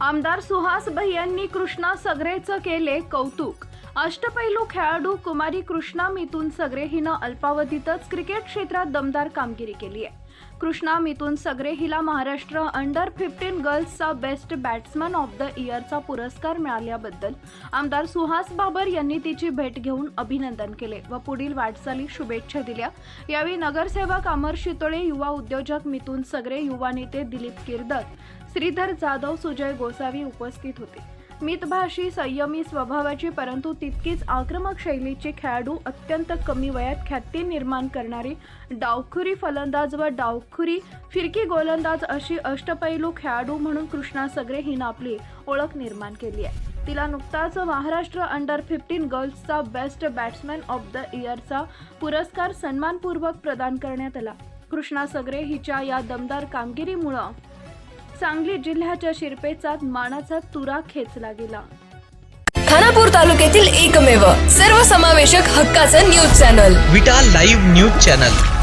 आमदार सुहास भैयांनी कृष्णा सगरेचं केले कौतुक. अष्टपैलू खेळाडू कुमारी कृष्णा मिथून सगरे हिनं अल्पावधीतच क्रिकेट क्षेत्रात दमदार कामगिरी केली आहे. कृष्णा मिथून सगरे हिला महाराष्ट्र अंडर फिफ्टीन गर्ल्सचा बेस्ट बॅट्समन ऑफ द इयरचा पुरस्कार मिळाल्याबद्दल आमदार सुहास बाबर यांनी तिची भेट घेऊन अभिनंदन केले व पुढील वाटचाली शुभेच्छा दिल्या. यावेळी नगरसेवक अमर शितोळे युवा उद्योजक मिथून सगरे युवा नेते दिलीप किर्दत श्रीधर जाधव सुजय गोसावी उपस्थित होते. मितभाषी संयमी स्वभावाची परंतु तितकीच आक्रमक शैलीचे खेळाडू अत्यंत कमी वयात ख्याती निर्माण करणारे डावखुरी फलंदाज व डावखुरी फिरकी गोलंदाज अशी अष्टपैलू खेळाडू म्हणून कृष्णा सगरे हिनं आपली ओळख निर्माण केली आहे. तिला नुकताच महाराष्ट्र अंडर फिफ्टीन गर्ल्सचा बेस्ट बॅट्समॅन ऑफ द इयरचा पुरस्कार सन्मानपूर्वक प्रदान करण्यात आला. कृष्णा सगरे हिच्या या दमदार कामगिरीमुळं सांगली जिल्ह्याच्या शिरपेचात मानाचा तुरा खेचला गेला. खानापूर तालुक्यातील एकमेव सर्वसमावेशक हक्काचं news channel. Vita live news channel.